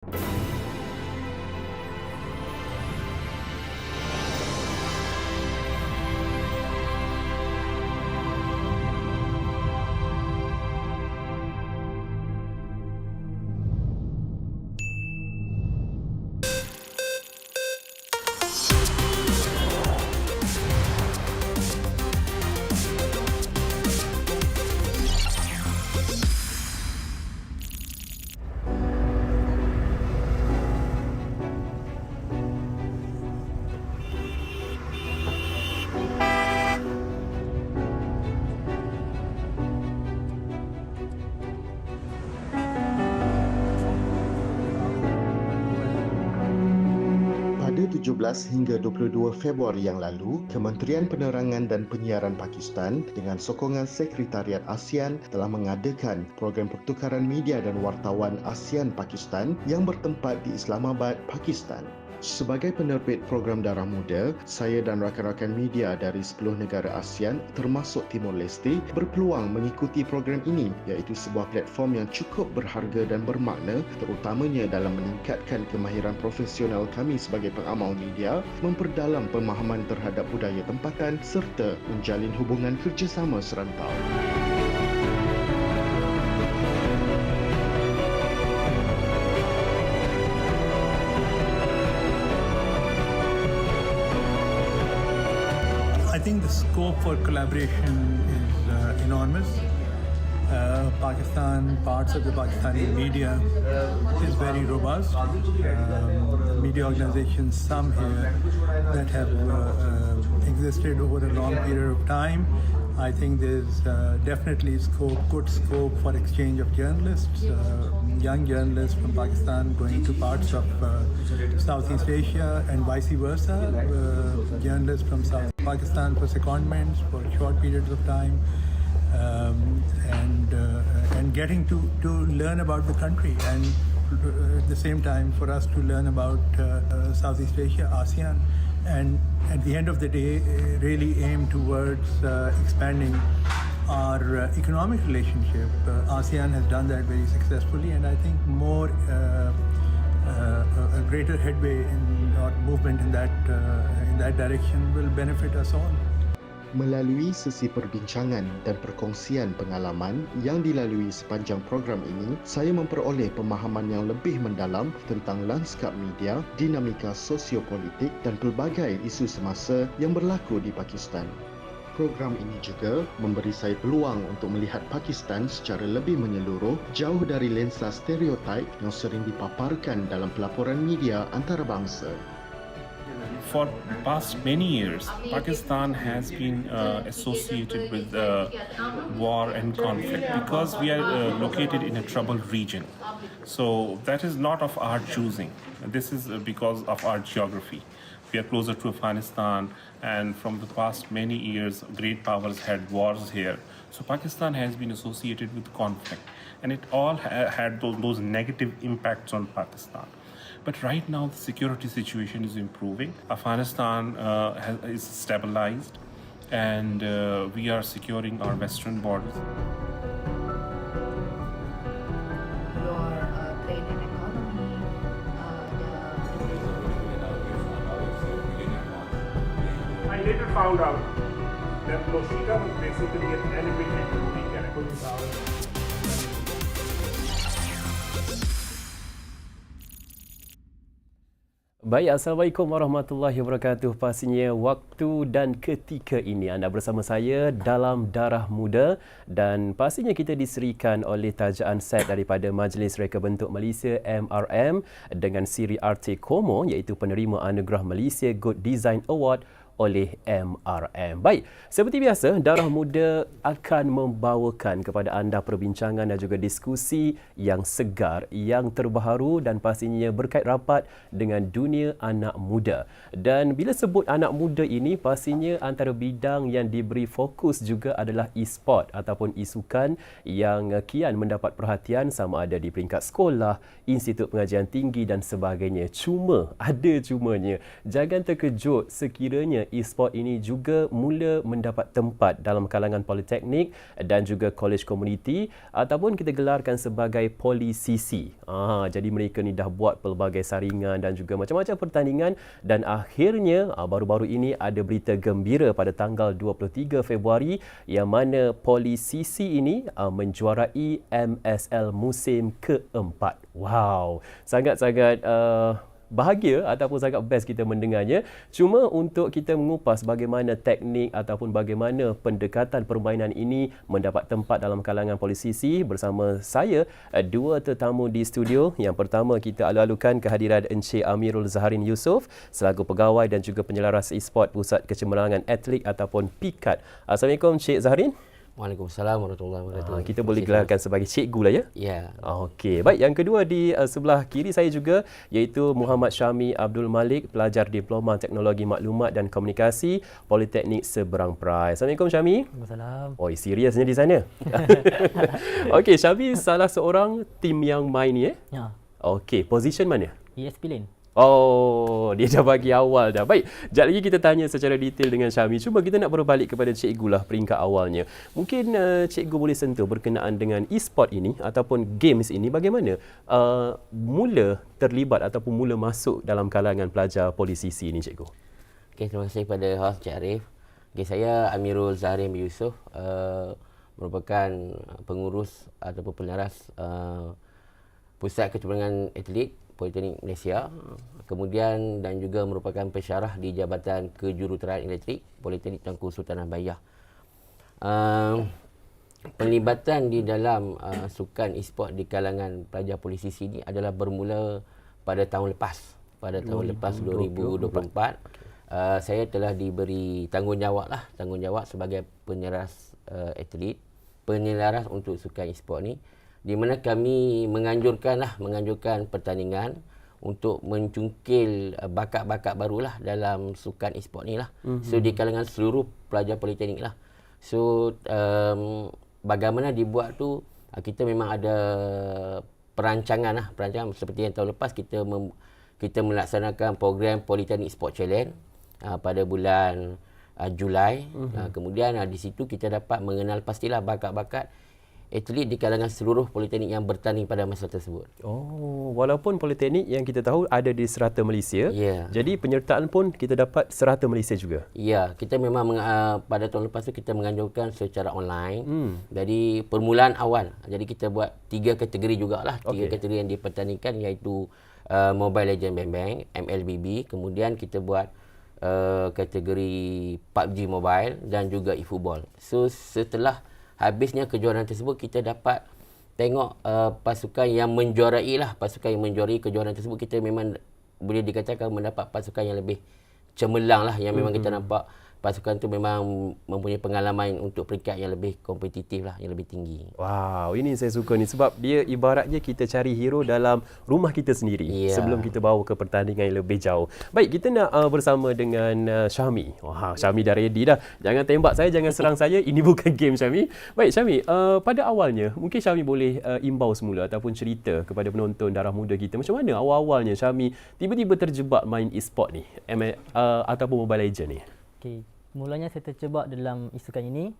Pada 17 hingga 22 Februari yang lalu, Kementerian Penerangan dan Penyiaran Pakistan dengan sokongan Sekretariat ASEAN telah mengadakan program pertukaran media dan wartawan ASEAN Pakistan yang bertempat di Islamabad, Pakistan. Sebagai penerbit program Darah Muda, saya dan rakan-rakan media dari 10 negara ASEAN termasuk Timor Leste berpeluang mengikuti program ini iaitu sebuah platform yang cukup berharga dan bermakna terutamanya dalam meningkatkan kemahiran profesional kami sebagai pengamal media, memperdalam pemahaman terhadap budaya tempatan serta menjalin hubungan kerjasama serantau. Think the scope for collaboration is uh, enormous. Uh, Pakistan, parts of the Pakistani media is very robust. Um, media organizations, some here that have uh, uh, existed over a long period of time. I think there's uh, definitely scope, good scope for exchange of journalists, uh, young journalists from Pakistan going to parts of Southeast Asia and vice versa, uh, journalists from South Pakistan for secondments for short periods of time, um, and uh, and getting to, to learn about the country and uh, at the same time for us to learn about uh, uh, Southeast Asia, ASEAN, and at the end of the day, uh, really aim towards uh, expanding our uh, economic relationship. ASEAN has done that very successfully, and I think more a greater headway in or movement in that uh, in that direction will benefit us all. Melalui sesi perbincangan dan perkongsian pengalaman yang dilalui sepanjang program ini, saya memperoleh pemahaman yang lebih mendalam tentang lanskap media, dinamika sosiopolitik dan pelbagai isu semasa yang berlaku di Pakistan. Program ini juga memberi saya peluang untuk melihat Pakistan secara lebih menyeluruh jauh dari lensa stereotip yang sering dipaparkan dalam pelaporan media antarabangsa. for past many years, Pakistan has been uh, associated with uh, war and conflict because we are uh, located in a troubled region. So that is not of our choosing. This is uh, because of our geography. We are closer to Afghanistan, and from the past many years, great powers had wars here. So Pakistan has been associated with conflict, and it all ha- had those, those negative impacts on Pakistan. But right now, the security situation is improving. Afghanistan uh, has, is stabilized, and uh, we are securing our western borders. Found out that Loshika was basically an elevated movie character. Baik, Assalamualaikum warahmatullahi wabarakatuh. Pastinya waktu dan ketika ini anda bersama saya dalam Darah Muda dan pastinya kita diserikan oleh tajaan set daripada Majlis Reka Bentuk Malaysia MRM dengan siri RT Komo iaitu penerima anugerah Malaysia Good Design Award oleh MRM. Baik, seperti biasa, Darah Muda akan membawakan kepada anda perbincangan dan juga diskusi yang segar, yang terbaharu dan pastinya berkait rapat dengan dunia anak muda. Dan bila sebut anak muda ini, pastinya antara bidang yang diberi fokus juga adalah e-sport ataupun e-sukan yang kian mendapat perhatian sama ada di peringkat sekolah, institut pengajian tinggi dan sebagainya. Cuma, ada cumanya. Jangan terkejut sekiranya e-sport ini juga mula mendapat tempat dalam kalangan politeknik dan juga college community ataupun kita gelarkan sebagai polisisi. Ah, jadi mereka ni dah buat pelbagai saringan dan juga macam-macam pertandingan dan akhirnya ah, baru-baru ini ada berita gembira pada tanggal 23 Februari yang mana polisisi ini ah, menjuarai MSL musim keempat. Wow, sangat-sangat uh, bahagia ataupun sangat best kita mendengarnya. Cuma untuk kita mengupas bagaimana teknik ataupun bagaimana pendekatan permainan ini mendapat tempat dalam kalangan polisisi bersama saya eh, dua tetamu di studio. Yang pertama kita alu-alukan kehadiran Encik Amirul Zaharin Yusof selaku pegawai dan juga penyelaras e-sport Pusat Kecemerlangan Atlet ataupun PIKAT. Assalamualaikum Encik Zaharin. Waalaikumsalam warahmatullahi wabarakatuh. Ah, kita boleh gelarkan sebagai cikgu lah ya. Ya. Ah, Okey, baik. Yang kedua di uh, sebelah kiri saya juga iaitu Muhammad Syami Abdul Malik, pelajar Diploma Teknologi Maklumat dan Komunikasi Politeknik Seberang Perai. Assalamualaikum Syami. Waalaikumsalam. Oh, seriusnya di sana. Okey, Syami salah seorang tim yang main ni eh. Ya. Okey, position mana? ESP Lane. Oh, dia dah bagi awal dah. Baik, sekejap lagi kita tanya secara detail dengan Syami. Cuma kita nak berbalik kepada cikgu lah peringkat awalnya. Mungkin uh, cikgu boleh sentuh berkenaan dengan e-sport ini ataupun games ini bagaimana uh, mula terlibat ataupun mula masuk dalam kalangan pelajar polisisi ini cikgu. Okay, terima kasih kepada host Cik Arif. Okay, saya Amirul Zahrin bin Yusof, uh, merupakan pengurus ataupun penyaras uh, Pusat Kecemerlangan Atlet Politeknik Malaysia. Kemudian dan juga merupakan pensyarah di Jabatan Kejuruteraan Elektrik Politeknik Tengku Sultanah Bayah. Uh, penlibatan di dalam uh, sukan e-sport di kalangan pelajar polisi sini adalah bermula pada tahun lepas. Pada tahun lepas 2024. Uh, saya telah diberi tanggungjawab lah, tanggungjawab sebagai penyeras uh, atlet, penyelaras untuk sukan e-sport ni di mana kami menganjurkan lah, menganjurkan pertandingan untuk mencungkil uh, bakat-bakat barulah dalam sukan e-sport ni lah. Mm-hmm. So di kalangan seluruh pelajar politeknik lah. So um, bagaimana dibuat tu uh, kita memang ada perancangan lah, perancangan seperti yang tahun lepas kita mem, kita melaksanakan program Politeknik Sport Challenge uh, pada bulan uh, Julai. Mm-hmm. Uh, kemudian uh, di situ kita dapat mengenal pastilah bakat-bakat atlet di kalangan seluruh politeknik yang bertanding pada masa tersebut. Oh, walaupun politeknik yang kita tahu ada di serata Malaysia, Ya. jadi penyertaan pun kita dapat serata Malaysia juga. Ya, kita memang uh, pada tahun lepas tu kita menganjurkan secara online. Hmm. Jadi permulaan awal. Jadi kita buat tiga kategori jugalah. Tiga Okey. kategori yang dipertandingkan iaitu uh, Mobile Legend Bang Bang, MLBB. Kemudian kita buat uh, kategori PUBG Mobile dan juga eFootball. So setelah habisnya kejuaraan tersebut kita dapat tengok uh, pasukan yang menjuarai lah. Pasukan yang menjuarai kejuaraan tersebut kita memang boleh dikatakan mendapat pasukan yang lebih cemerlang lah yang memang kita nampak pasukan tu memang mempunyai pengalaman untuk peringkat yang lebih kompetitif lah, yang lebih tinggi. Wow, ini saya suka ni sebab dia ibaratnya kita cari hero dalam rumah kita sendiri Ya. sebelum kita bawa ke pertandingan yang lebih jauh. Baik, kita nak uh, bersama dengan uh, Syami. Wah, Syami dah ready dah. Jangan tembak saya, jangan serang saya. Ini bukan game Syami. Baik, Syami, uh, pada awalnya mungkin Syami boleh uh, imbau semula ataupun cerita kepada penonton darah muda kita macam mana awal-awalnya Syami tiba-tiba terjebak main e-sport ni M- uh, ataupun Mobile Legend ni. Okey, mulanya saya terjebak dalam isukan ini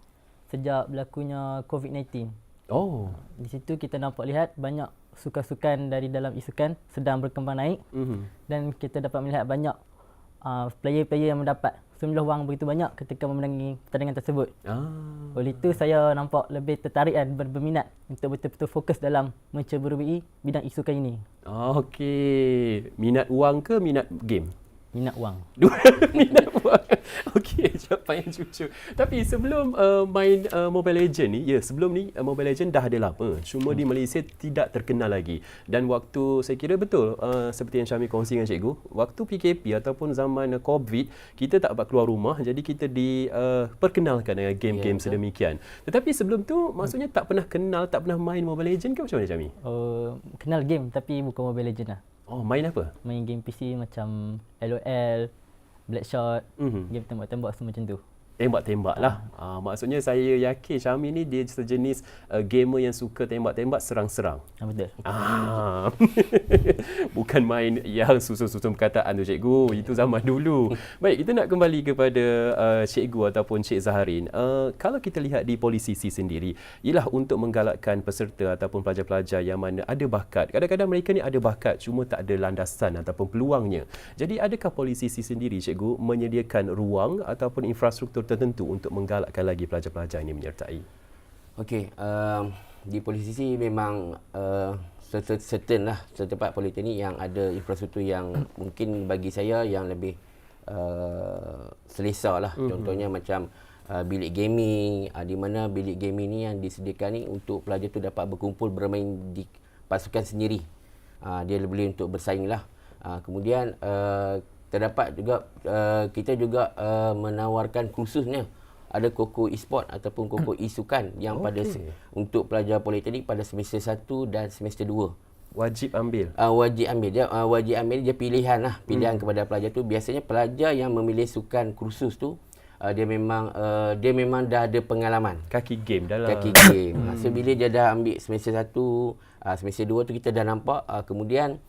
sejak berlakunya COVID-19. Oh. Di situ kita nampak lihat banyak sukan-sukan dari dalam isukan sedang berkembang naik Mhm. dan kita dapat melihat banyak uh, player-player yang mendapat sejumlah wang begitu banyak ketika memenangi pertandingan tersebut. Ah. Oleh itu saya nampak lebih tertarik dan ber- berminat untuk betul-betul fokus dalam menceburui bidang isukan ini. Okey. Minat wang ke minat game? Minat wang. Minat wang. Okey, jawapan yang cucu. Tapi sebelum uh, main uh, Mobile Legend ni, ya sebelum ni uh, Mobile Legend dah ada lama. Cuma di Malaysia tidak terkenal lagi. Dan waktu saya kira betul uh, seperti yang Syami kongsi dengan cikgu, waktu PKP ataupun zaman uh, COVID, kita tak dapat keluar rumah jadi kita diperkenalkan dengan game-game betul. sedemikian. Tetapi sebelum tu maksudnya tak pernah kenal, tak pernah main Mobile Legend ke macam mana Syami? Uh, kenal game tapi bukan Mobile Legend lah. Oh, main apa? Main game PC macam LOL, Blackshot, Mhm. game tembak-tembak semua macam tu. Tembak-tembak lah. Uh, maksudnya saya yakin Syami ni dia sejenis uh, gamer yang suka tembak-tembak serang-serang. Ah, betul. Ah. Bukan main yang susun-susun perkataan tu cikgu. Itu zaman dulu. Baik, kita nak kembali kepada uh, cikgu ataupun Cik Zaharin. Uh, kalau kita lihat di polisi sendiri, ialah untuk menggalakkan peserta ataupun pelajar-pelajar yang mana ada bakat. Kadang-kadang mereka ni ada bakat cuma tak ada landasan ataupun peluangnya. Jadi adakah polisi sendiri cikgu menyediakan ruang ataupun infrastruktur tertentu untuk menggalakkan lagi pelajar-pelajar ini menyertai? Okey, um, di polisi sisi memang uh, certain lah setempat politeknik yang ada infrastruktur yang mungkin bagi saya yang lebih uh, selesa lah. Mm-hmm. Contohnya macam uh, bilik gaming, uh, di mana bilik gaming ni yang disediakan ni untuk pelajar tu dapat berkumpul bermain di pasukan sendiri. Uh, dia boleh untuk bersaing lah. Uh, kemudian uh, terdapat juga uh, kita juga uh, menawarkan kursusnya ada koko e-sport ataupun koko e-sukan yang okay. pada untuk pelajar politeknik pada semester 1 dan semester 2 wajib ambil? Uh, wajib ambil. Dia uh, wajib ambil dia pilihan lah. Pilihan hmm. kepada pelajar tu. Biasanya pelajar yang memilih sukan kursus tu uh, dia memang uh, dia memang dah ada pengalaman. Kaki game dalam kaki game. Hmm. so bila dia dah ambil semester 1 uh, semester 2 tu kita dah nampak uh, kemudian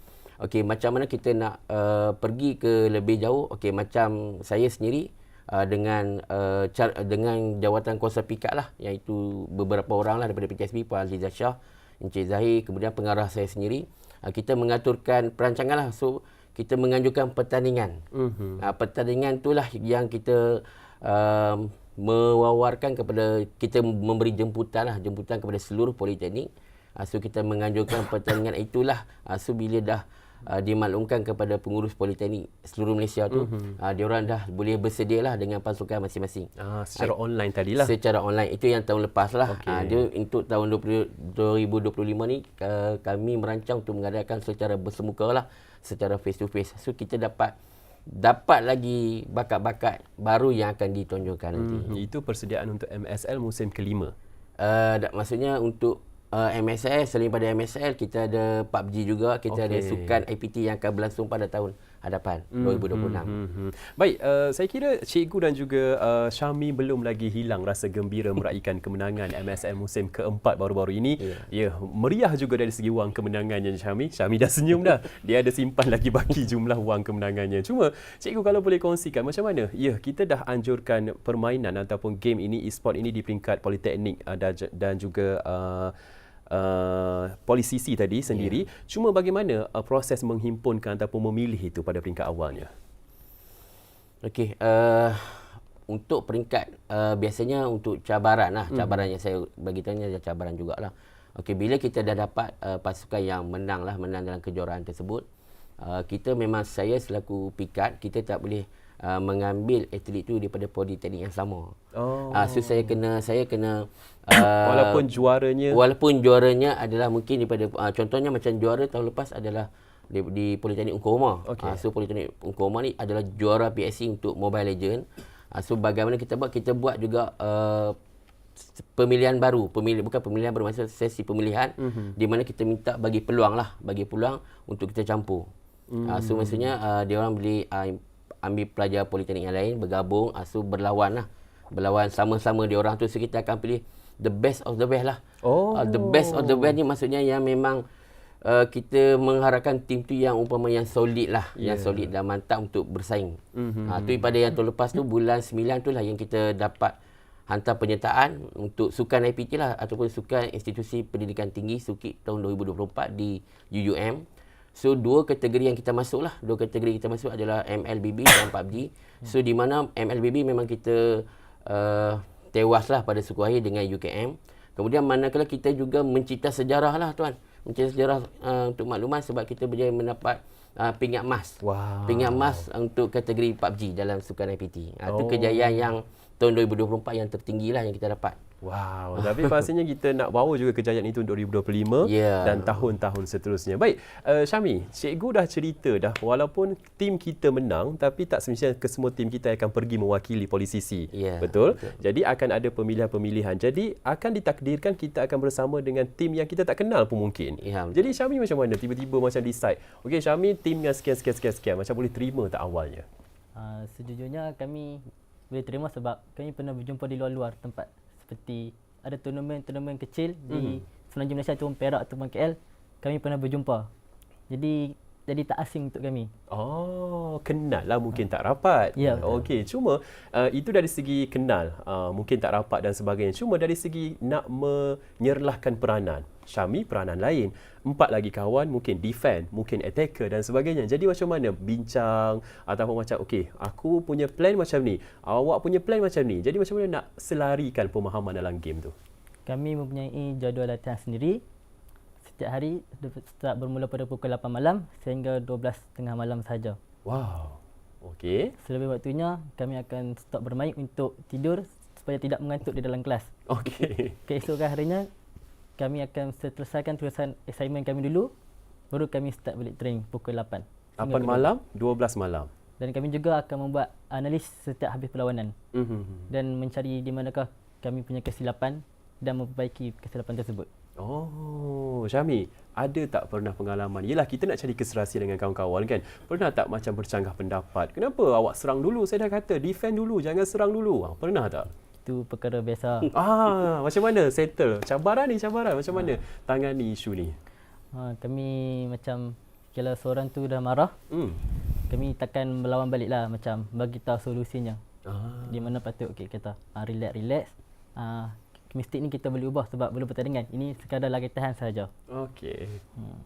okey macam mana kita nak uh, pergi ke lebih jauh? Okey macam saya sendiri uh, dengan uh, car- dengan jawatan kuasa pikat lah iaitu beberapa orang lah daripada PTSB Puan Aziza Shah Encik Zahir kemudian pengarah saya sendiri. Uh, kita mengaturkan perancangan lah. So kita menganjurkan pertandingan. Uh-huh. uh, pertandingan itulah yang kita uh, mewawarkan kepada kita memberi jemputan lah jemputan kepada seluruh politeknik. Uh, so kita menganjurkan pertandingan itulah. Uh, so bila dah uh, dimaklumkan kepada pengurus politeknik seluruh Malaysia tu mm-hmm. uh, dia orang dah boleh bersedialah dengan pasukan masing-masing. Ah secara uh, online tadilah. Secara online itu yang tahun lepas lah. Okay. Uh, dia untuk tahun 20, 2025 ni uh, kami merancang untuk mengadakan secara bersemuka lah secara face to face. So kita dapat dapat lagi bakat-bakat baru yang akan ditonjolkan nanti. Hmm, itu persediaan untuk MSL musim kelima. Uh, maksudnya untuk uh, MSL selain pada MSL kita ada PUBG juga kita okay. ada sukan IPT yang akan berlangsung pada tahun hadapan mm, 2026. Mm, mm, mm. Baik, uh, saya kira cikgu dan juga uh, Syami belum lagi hilang rasa gembira meraihkan kemenangan MSL musim keempat baru-baru ini. Yeah. Ya, meriah juga dari segi wang kemenangannya Syami. Syami dah senyum dah. Dia ada simpan lagi baki jumlah wang kemenangannya. Cuma cikgu kalau boleh kongsikan macam mana? Ya, kita dah anjurkan permainan ataupun game ini e-sport ini di peringkat politeknik uh, dan, dan juga uh, Uh, polisisi tadi sendiri yeah. cuma bagaimana uh, proses menghimpunkan ataupun memilih itu pada peringkat awalnya okey uh, untuk peringkat uh, biasanya untuk cabaran lah hmm. cabaran yang saya bagi tanya cabaran jugalah okey bila kita dah dapat uh, pasukan yang menang lah menang dalam kejuaraan tersebut uh, kita memang saya selaku pikat kita tak boleh uh, mengambil atlet itu daripada politeknik yang sama. Oh. Uh, so saya kena saya kena uh, walaupun juaranya walaupun juaranya adalah mungkin daripada uh, contohnya macam juara tahun lepas adalah di, di Politeknik Ungku Umar. Okay. Uh, so Politeknik Ungku Umar ni adalah juara PSC untuk Mobile Legend. Uh, so bagaimana kita buat? Kita buat juga uh, pemilihan baru, pemilih bukan pemilihan baru maksud sesi pemilihan mm-hmm. di mana kita minta bagi peluang lah, bagi peluang untuk kita campur. Mm. Uh, so maksudnya uh, dia orang boleh uh, ambil pelajar politeknik yang lain bergabung uh, so berlawan lah berlawan sama-sama dia orang tu so kita akan pilih the best of the best lah oh. uh, the best of the best ni maksudnya yang memang uh, kita mengharapkan tim tu yang umpama yang solid lah yeah. yang solid dan mantap untuk bersaing mm-hmm. uh, tu pada yang tu lepas tu bulan 9 tu lah yang kita dapat hantar penyertaan untuk sukan IPT lah ataupun sukan institusi pendidikan tinggi SUKIP tahun 2024 di UUM So dua kategori yang kita masuk lah Dua kategori kita masuk adalah MLBB dan PUBG So di mana MLBB memang kita uh, Tewas lah pada suku akhir dengan UKM Kemudian manakala kita juga mencipta sejarah lah tuan. Mencipta sejarah uh, untuk maklumat Sebab kita berjaya mendapat uh, pingat emas. Wow. Pingat emas untuk kategori PUBG dalam sukan IPT Itu uh, oh. kejayaan yang tahun 2024 yang tertinggi lah yang kita dapat Wow, tapi pastinya kita nak bawa juga kejayaan itu untuk 2025 yeah. dan tahun-tahun seterusnya. Baik, uh, Syami, cikgu dah cerita dah walaupun tim kita menang tapi tak semestinya kesemua tim kita akan pergi mewakili polisisi. Yeah, betul? betul? Jadi akan ada pemilihan-pemilihan. Jadi akan ditakdirkan kita akan bersama dengan tim yang kita tak kenal pun mungkin. Yeah, Jadi Syami macam mana tiba-tiba macam decide, okey Syami tim yang sekian sekian sekian sekian macam boleh terima tak awalnya? Uh, sejujurnya kami boleh terima sebab kami pernah berjumpa di luar-luar tempat seperti ada turnamen-turnamen kecil di Semenanjung Malaysia ataupun Perak ataupun KL kami pernah berjumpa. Jadi jadi tak asing untuk kami. Oh, kenal lah mungkin tak rapat. Ya, betul. Okey, cuma uh, itu dari segi kenal, uh, mungkin tak rapat dan sebagainya. Cuma dari segi nak menyerlahkan peranan. Syami peranan lain. Empat lagi kawan mungkin defend, mungkin attacker dan sebagainya. Jadi macam mana bincang ataupun macam okey, aku punya plan macam ni, awak punya plan macam ni. Jadi macam mana nak selarikan pemahaman dalam game tu? Kami mempunyai jadual latihan sendiri. Setiap hari start bermula pada pukul 8 malam sehingga 12 tengah malam sahaja. Wow. Okey. Selebih waktunya kami akan stop bermain untuk tidur supaya tidak mengantuk di dalam kelas. Okey. Keesokan harinya kami akan selesaikan tulisan assignment kami dulu baru kami start balik training pukul 8. 8 Hingga malam, 12 malam. Dan kami juga akan membuat analis setiap habis perlawanan Mhm. dan mencari di manakah kami punya kesilapan dan memperbaiki kesilapan tersebut. Oh, Syami, ada tak pernah pengalaman? Yelah, kita nak cari keserasian dengan kawan-kawan kan. Pernah tak macam bercanggah pendapat? Kenapa awak serang dulu? Saya dah kata, defend dulu, jangan serang dulu. Ah, Pernah tak? Itu perkara biasa. Ah, macam mana settle? Cabaran ni, cabaran. Macam mana tangani isu ni? Ha, kami macam kalau seorang tu dah marah, Hmm. kami takkan melawan balik lah macam bagi tahu solusinya. Ah. Di mana patut okey kita uh, relax relax. Uh, mistik ni kita boleh ubah sebab belum pertandingan. Ini sekadar lagi tahan sahaja. Okey.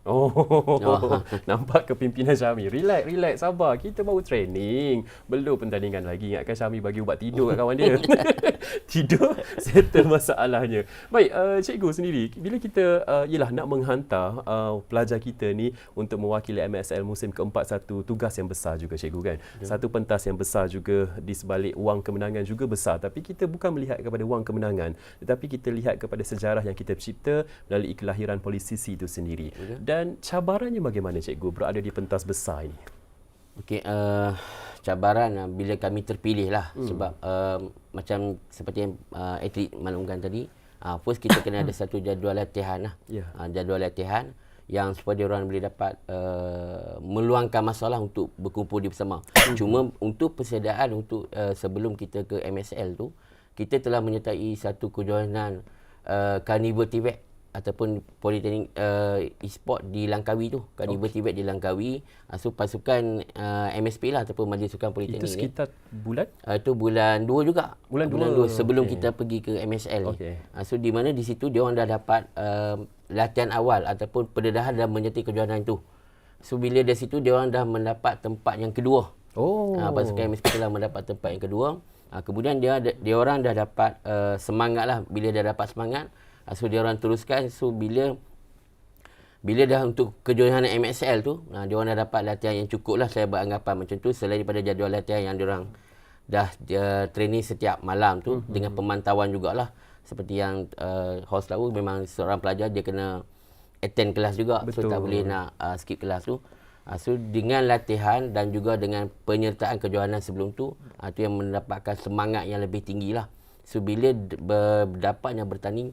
Oh, nampak kepimpinan Syami. Relax, relax, sabar. Kita baru training. Belum pertandingan lagi. Ingatkan Syami bagi ubat tidur kat kawan dia. tidur, settle masalahnya. Baik, uh, cikgu sendiri, bila kita, uh, yelah nak menghantar uh, pelajar kita ni untuk mewakili MSL musim keempat, satu tugas yang besar juga cikgu kan. Satu pentas yang besar juga di sebalik wang kemenangan juga besar. Tapi kita bukan melihat kepada wang kemenangan. Tetapi kita lihat kepada sejarah yang kita cipta melalui kelahiran politisi itu sendiri. Dan cabarannya bagaimana cikgu berada di pentas besar ini? Okey, uh, cabaran uh, bila kami terpilih lah hmm. sebab uh, macam seperti yang uh, atlet maklumkan tadi, uh, first kita kena ada satu jadual latihan lah. Ya. Uh, jadual latihan yang supaya orang boleh dapat uh, meluangkan masalah untuk berkumpul di bersama. Cuma untuk persediaan untuk uh, sebelum kita ke MSL tu, kita telah menyertai satu kejohanan uh, Carnival Tibet ataupun Politeknik uh, e-sport di Langkawi tu. Carnival okay. Tibet di Langkawi. Uh, so pasukan uh, MSP lah ataupun Majlis Sukan Politeknik Itu ni. sekitar bulan? Uh, itu bulan 2 juga. Bulan bulan dua. 2 sebelum Okey. kita pergi ke MSL ni. Okey. Uh, so di mana di situ dia orang dah dapat uh, latihan awal ataupun pendedahan dalam menyertai kejohanan itu. So bila dari situ dia orang dah mendapat tempat yang kedua. Oh. Uh, pasukan MSP telah mendapat tempat yang kedua. Uh, kemudian dia dia orang dah dapat uh, semangat lah bila dah dapat semangat. Uh, so dia orang teruskan so bila bila dah untuk kejohanan MSL tu, uh, dia orang dah dapat latihan yang cukup lah saya beranggapan macam tu selain daripada jadual latihan yang dia orang dah dia training setiap malam tu mm-hmm. dengan pemantauan jugalah seperti yang uh, host tahu memang seorang pelajar dia kena attend kelas juga Betul. so tak boleh nak uh, skip kelas tu uh, so dengan latihan dan juga dengan penyertaan kejohanan sebelum tu uh, tu yang mendapatkan semangat yang lebih tinggi lah. So bila d- berdapatnya bertanding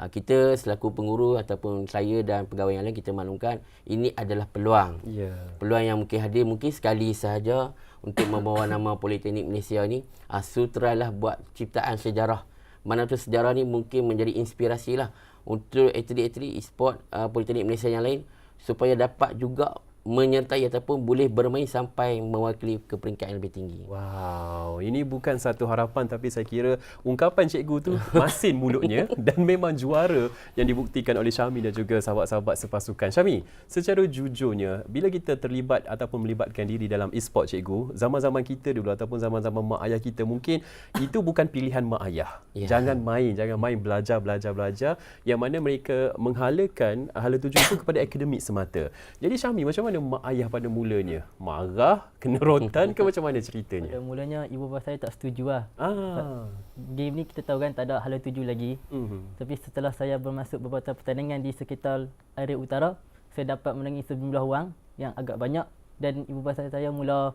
uh, kita selaku pengurus ataupun saya dan pegawai yang lain kita maklumkan ini adalah peluang. Ya. peluang yang mungkin hadir mungkin sekali sahaja untuk membawa nama Politeknik Malaysia ni. Uh, suteralah buat ciptaan sejarah. Mana tu sejarah ni mungkin menjadi inspirasi lah untuk atlet-atlet e-sport uh, Politeknik Malaysia yang lain supaya dapat juga menyertai ataupun boleh bermain sampai mewakili ke peringkat yang lebih tinggi. Wow, ini bukan satu harapan tapi saya kira ungkapan cikgu tu masin mulutnya dan memang juara yang dibuktikan oleh Syami dan juga sahabat-sahabat sepasukan. Syami, secara jujurnya, bila kita terlibat ataupun melibatkan diri dalam e-sport cikgu, zaman-zaman kita dulu ataupun zaman-zaman mak ayah kita mungkin itu bukan pilihan mak ayah. Ya. Jangan main, jangan main belajar, belajar, belajar yang mana mereka menghalakan hala tuju itu kepada akademik semata. Jadi Syami, macam mana mak ayah pada mulanya? Marah, kena rotan ke macam mana ceritanya? Pada mulanya ibu bapa saya tak setuju lah. Ah. Game ni kita tahu kan tak ada hala tuju lagi. Mhm. Tapi setelah saya bermasuk beberapa pertandingan di sekitar area utara, saya dapat menangi sejumlah wang yang agak banyak dan ibu bapa saya mula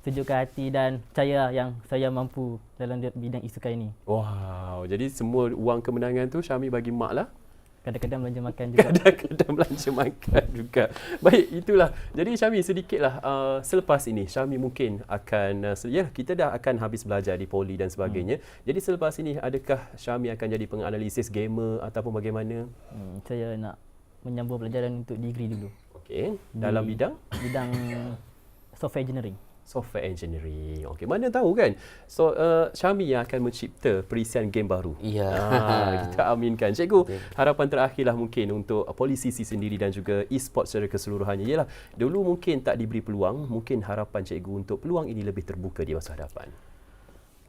sejukkan hati dan percaya yang saya mampu dalam bidang isukan ini. Wow, jadi semua wang kemenangan tu Syami bagi mak lah. Kadang-kadang belanja makan juga. Kadang-kadang belanja makan juga. Baik, itulah. Jadi Syami sedikitlah uh, selepas ini Syami mungkin akan uh, ya kita dah akan habis belajar di poli dan sebagainya. Hmm. Jadi selepas ini adakah Syami akan jadi penganalisis gamer ataupun bagaimana? Hmm, saya nak menyambung pelajaran untuk degree dulu. Okey, dalam Di bidang bidang software engineering. Software engineering. Okey, mana tahu kan. So uh, Syami yang akan mencipta perisian game baru. Ya. Ah, kita aminkan. Cikgu, Betul. harapan terakhirlah mungkin untuk polisi sendiri dan juga e-sport secara keseluruhannya ialah dulu mungkin tak diberi peluang, mungkin harapan cikgu untuk peluang ini lebih terbuka di masa hadapan.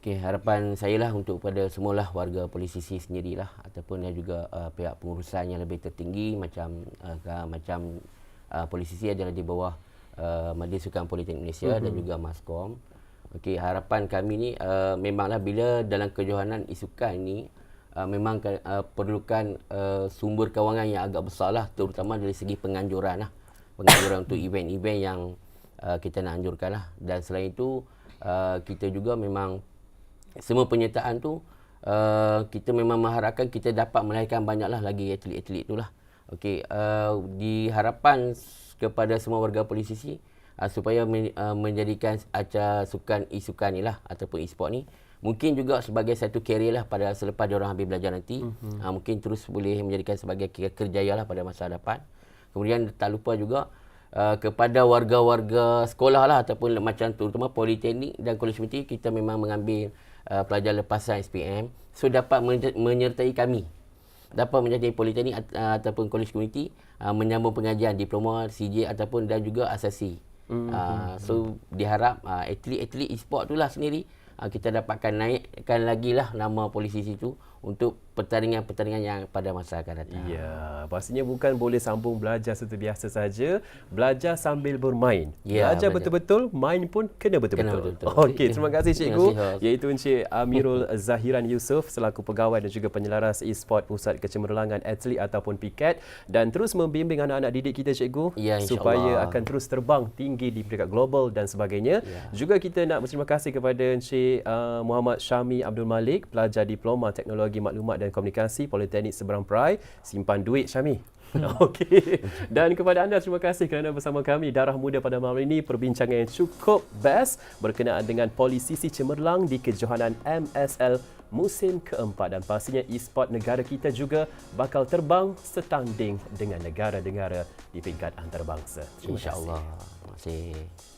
Okey, harapan saya lah untuk pada semualah warga polisisi sendirilah ataupun juga uh, pihak pengurusan yang lebih tertinggi macam uh, macam uh, polisisi adalah di bawah uh, Majlis Sukan Politeknik Malaysia mm-hmm. dan juga Maskom. Okey, harapan kami ni uh, memanglah bila dalam kejohanan isukan ni uh, memang uh, perlukan uh, sumber kewangan yang agak besar lah terutama dari segi penganjuran lah. Penganjuran untuk event-event yang uh, kita nak anjurkan lah. Dan selain itu uh, kita juga memang semua penyertaan tu uh, kita memang mengharapkan kita dapat melahirkan banyaklah lagi atlet-atlet tu lah. Okey, uh, diharapkan kepada semua warga polisisi uh, supaya men, uh, menjadikan acara sukan e-sukan ni lah ataupun e-sport ni mungkin juga sebagai satu career lah pada selepas dia orang habis belajar nanti. Mm-hmm. Uh, mungkin terus boleh menjadikan sebagai ke- kerjaya lah pada masa hadapan. Kemudian tak lupa juga uh, kepada warga-warga sekolah lah ataupun macam terutama politeknik dan kolej community kita memang mengambil uh, pelajar lepasan SPM so dapat menye- menyertai kami dapat menjadi politeknik uh, ataupun kolej community uh, menyambung pengajian diploma CJ ataupun dan juga asasi mm-hmm. uh, so diharap uh, atlet-atlet e-sport tu lah sendiri uh, kita dapatkan naikkan lagi lah nama polisi situ untuk pertandingan-pertandingan yang pada masa akan datang. Ya, pastinya bukan boleh sambung belajar seperti biasa saja, belajar sambil bermain. Ya, belajar belajar. betul-betul, main pun kena betul-betul. betul-betul. Okey, terima kasih Terima cikgu kasih, iaitu Encik Amirul Zahiran Yusof selaku pegawai dan juga penyelaras e-sport Pusat Kecemerlangan Atlet ataupun PIKAT dan terus membimbing anak-anak didik kita cikgu Ya, supaya akan terus terbang tinggi di peringkat global dan sebagainya. Ya. Juga kita nak berterima kasih kepada Encik uh, Muhammad Syami Abdul Malik, pelajar Diploma Teknologi Maklumat dan Komunikasi Politeknik Seberang Perai. Simpan duit Syami. Okey. Dan kepada anda terima kasih kerana bersama kami Darah Muda pada malam ini perbincangan yang cukup best berkenaan dengan polisisi cemerlang di kejohanan MSL musim keempat dan pastinya e-sport negara kita juga bakal terbang setanding dengan negara-negara di peringkat antarabangsa. InsyaAllah. Terima kasih.